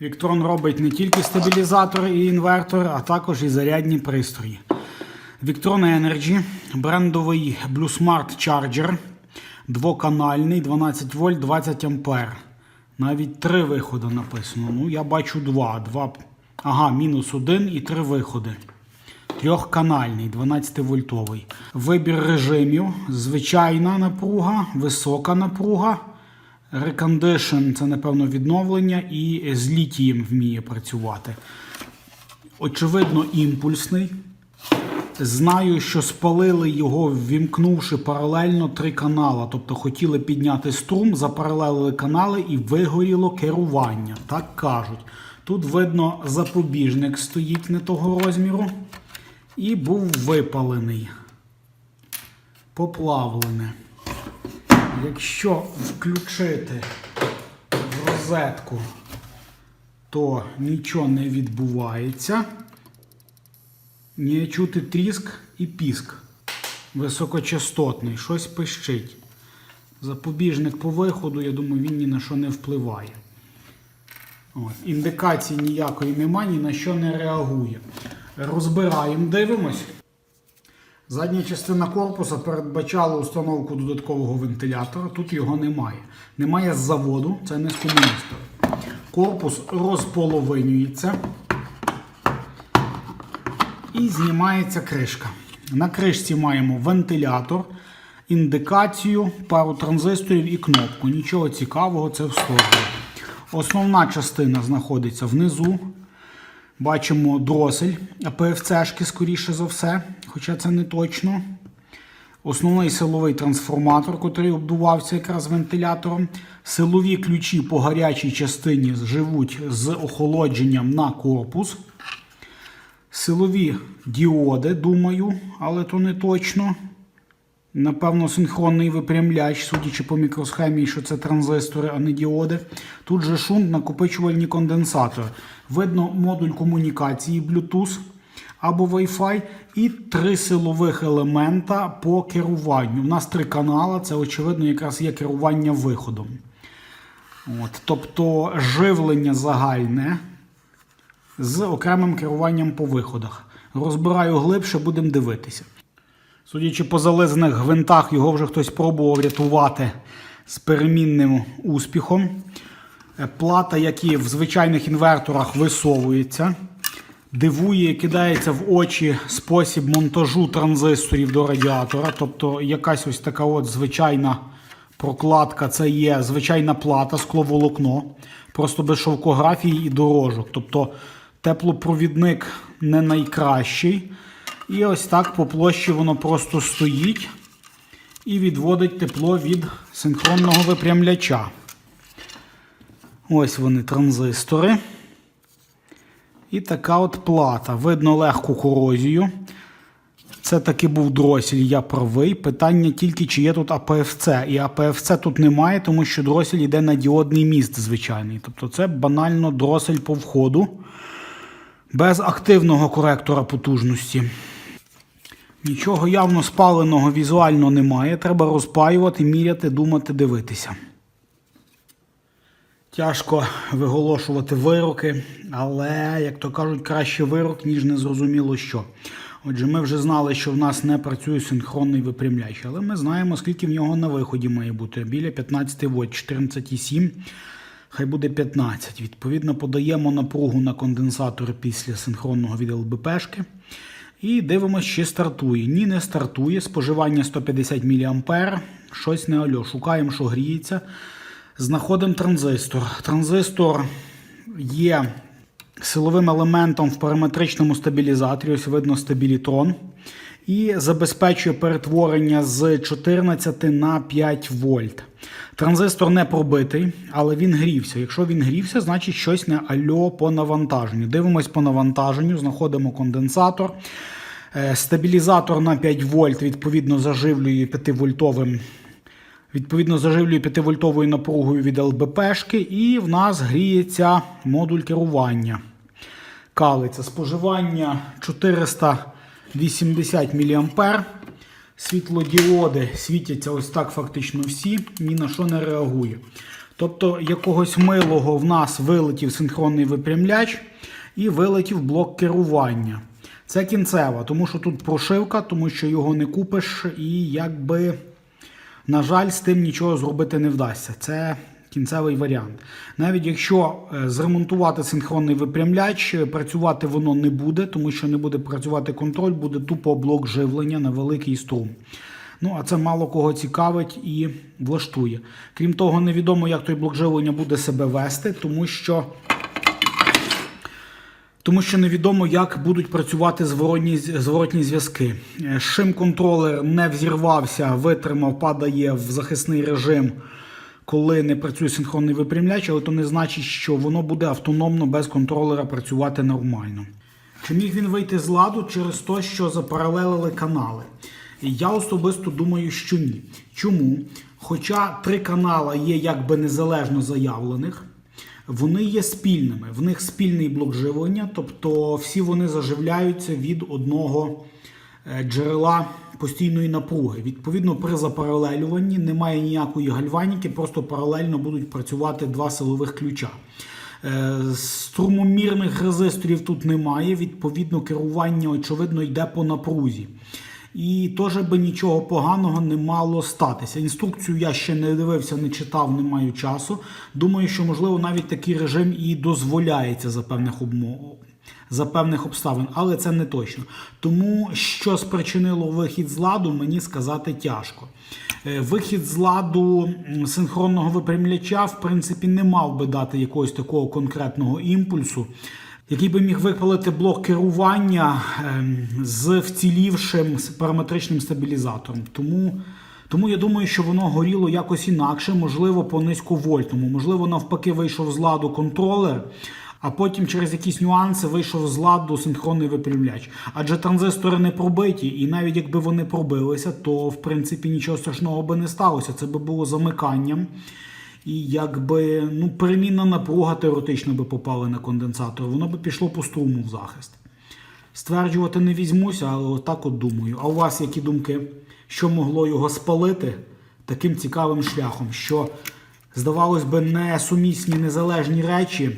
Віктрон робить не тільки стабілізатор і інвертор, а також і зарядні пристрої. Victron Energy, брендовий Blue Smart Charger, двоканальний 12 вольт 20 ампер. Навіть три виходи написано. Ну, я бачу два. два. Ага, мінус один і три виходи. Трьохканальний, 12-вольтовий. Вибір режимів: звичайна напруга, висока напруга. Рекондишн це, напевно, відновлення і з літієм вміє працювати. Очевидно, імпульсний. Знаю, що спалили його, ввімкнувши паралельно три канала. Тобто хотіли підняти струм, запаралелили канали і вигоріло керування. Так кажуть. Тут видно, запобіжник стоїть не того розміру. І був випалений. Поплавлене. Якщо включити в розетку, то нічого не відбувається. Не чути тріск і піск. Високочастотний, щось пищить. Запобіжник по виходу, я думаю, він ні на що не впливає. От. Індикації ніякої немає, ні на що не реагує. Розбираємо, дивимось. Задня частина корпуса передбачала установку додаткового вентилятора. Тут його немає. Немає з заводу, це не з комуністів. Корпус розполовинюється і знімається кришка. На кришці маємо вентилятор, індикацію, пару транзисторів і кнопку. Нічого цікавого, це в. Основна частина знаходиться внизу. Бачимо дросель АПФЦшки, скоріше за все, хоча це не точно. Основний силовий трансформатор, який обдувався якраз вентилятором. Силові ключі по гарячій частині живуть з охолодженням на корпус. Силові діоди, думаю, але то не точно. Напевно, синхронний випрямляч, судячи по мікросхемі, що це транзистори, а не діоди. Тут же шунт накопичувальні конденсатори. Видно модуль комунікації Bluetooth або Wi-Fi і три силових елемента по керуванню. У нас три канали, це, очевидно, якраз є керування виходом. От, тобто живлення загальне з окремим керуванням по виходах. Розбираю глибше, будемо дивитися. Судячи по зализаних гвинтах, його вже хтось пробував рятувати з перемінним успіхом. Е, Плата, як і в звичайних інверторах, висовується. Дивує, кидається в очі спосіб монтажу транзисторів до радіатора. Тобто якась ось така от звичайна прокладка, це є звичайна плата, скловолокно, просто без шовкографії і дорожок. Тобто теплопровідник не найкращий. І ось так по площі воно просто стоїть і відводить тепло від синхронного випрямляча. Ось вони транзистори. І така от плата. Видно легку корозію. Це таки був дросель, я правий. Питання тільки, чи є тут АПФЦ. І АПФЦ тут немає, тому що дросель йде на діодний міст звичайний. Тобто це банально дросель по входу. Без активного коректора потужності. Нічого явно спаленого візуально немає. Треба розпаювати, міряти, думати, дивитися. Тяжко виголошувати вироки, але, як то кажуть, краще вирок, ніж незрозуміло що. Отже, ми вже знали, що в нас не працює синхронний випрямляч, але ми знаємо, скільки в нього на виході має бути. Біля 15 вольт, 14,7, хай буде 15. Відповідно, подаємо напругу на конденсатор після синхронного від ЛБПшки. І дивимося, чи стартує. Ні, не стартує. Споживання 150 мА. Щось не альо. Шукаємо, що гріється. Знаходимо транзистор. Транзистор є силовим елементом в параметричному стабілізаторі. Ось видно стабілітрон. І забезпечує перетворення з 14 на 5 вольт. Транзистор не пробитий, але він грівся. Якщо він грівся, значить щось не альо по навантаженню. Дивимось по навантаженню, знаходимо конденсатор. Е, Стабілізатор на 5 вольт, відповідно, заживлює 5-вольтовим. Відповідно, заживлює 5-вольтовою напругою від ЛБПшки, і в нас гріється модуль керування. Калиця. Споживання 480 мА. Світлодіоди світяться ось так фактично всі, ні на що не реагує. Тобто якогось милого в нас вилетів синхронний випрямляч і вилетів блок керування. Це кінцева, тому що тут прошивка, тому що його не купиш, і якби, на жаль, з тим нічого зробити не вдасться. Це кінцевий варіант. Навіть якщо е, зремонтувати синхронний випрямляч, е, працювати воно не буде, тому що не буде працювати контроль, буде тупо блок живлення на великий струм. Ну, а це мало кого цікавить і влаштує. Крім того, невідомо, як той блок живлення буде себе вести, тому що. Тому що невідомо, як будуть працювати зворотні, зворотні зв'язки. Е, Шим-контролер не взірвався, витримав, падає в захисний режим, коли не працює синхронний випрямляч, але то не значить, що воно буде автономно без контролера працювати нормально. Чи міг він вийти з ладу через те, що запаралелили канали? Я особисто думаю, що ні. Чому? Хоча три канали є якби незалежно заявлених, вони є спільними. В них спільний блок живлення, тобто всі вони заживляються від одного е, джерела постійної напруги. Відповідно, при запаралелюванні немає ніякої гальваніки, просто паралельно будуть працювати два силових ключа. Е, Струмомірних резисторів тут немає, відповідно, керування, очевидно, йде по напрузі. І теж би нічого поганого не мало статися. Інструкцію я ще не дивився, не читав, не маю часу. Думаю, що можливо навіть такий режим і дозволяється за певних умов. За певних обставин, але це не точно. Тому що спричинило вихід з ладу, мені сказати тяжко. Е, Вихід з ладу синхронного випрямляча, в принципі, не мав би дати якогось такого конкретного імпульсу, який би міг випалити блок керування ем, з вцілівшим параметричним стабілізатором. Тому, тому я думаю, що воно горіло якось інакше, можливо, по низьковольтному. Можливо, навпаки, вийшов з ладу контролер, а потім через якісь нюанси вийшов з ладу синхронний випрямляч. Адже транзистори не пробиті, і навіть якби вони пробилися, то в принципі нічого страшного би не сталося. Це би було замиканням. І якби ну, перемінна напруга теоретично би попала на конденсатор, воно би пішло по струму в захист. Стверджувати не візьмуся, але отак от думаю. А у вас які думки? Що могло його спалити таким цікавим шляхом? Що, здавалось би, несумісні незалежні речі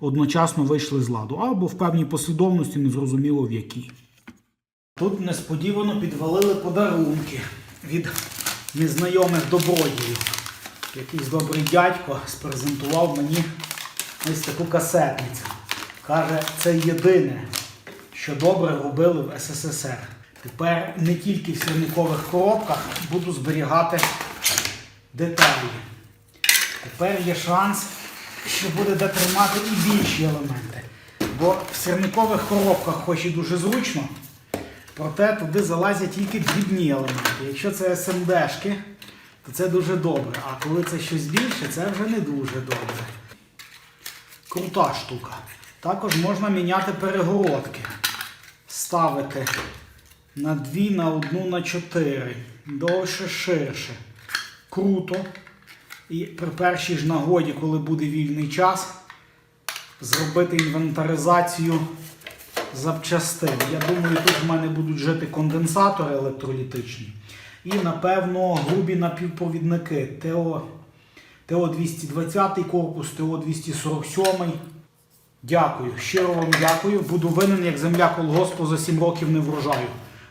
одночасно вийшли з ладу, або в певній послідовності незрозуміло в якій. Тут несподівано підвалили подарунки від незнайомих добродіїв. Якийсь добрий дядько спрезентував мені ось таку касетницю. Каже, це єдине, що добре робили в СССР. Тепер не тільки в сірникових коробках буду зберігати деталі. Тепер є шанс, що буде де тримати і більші елементи. Бо в сірникових коробках хоч і дуже зручно, проте туди залазять тільки дрібні елементи. Якщо це СМДшки, то це дуже добре. А коли це щось більше, це вже не дуже добре. Крута штука. Також можна міняти перегородки. Ставити на дві, на одну, на чотири. Довше, ширше. Круто. І при першій ж нагоді, коли буде вільний час, зробити інвентаризацію запчастин. Я думаю, тут в мене будуть жити конденсатори електролітичні. І, напевно, грубі напівпровідники ТО, ТО-220 корпус, ТО-247. Дякую. Щиро вам дякую. Буду винен як земля колгоспу за 7 років не врожаю.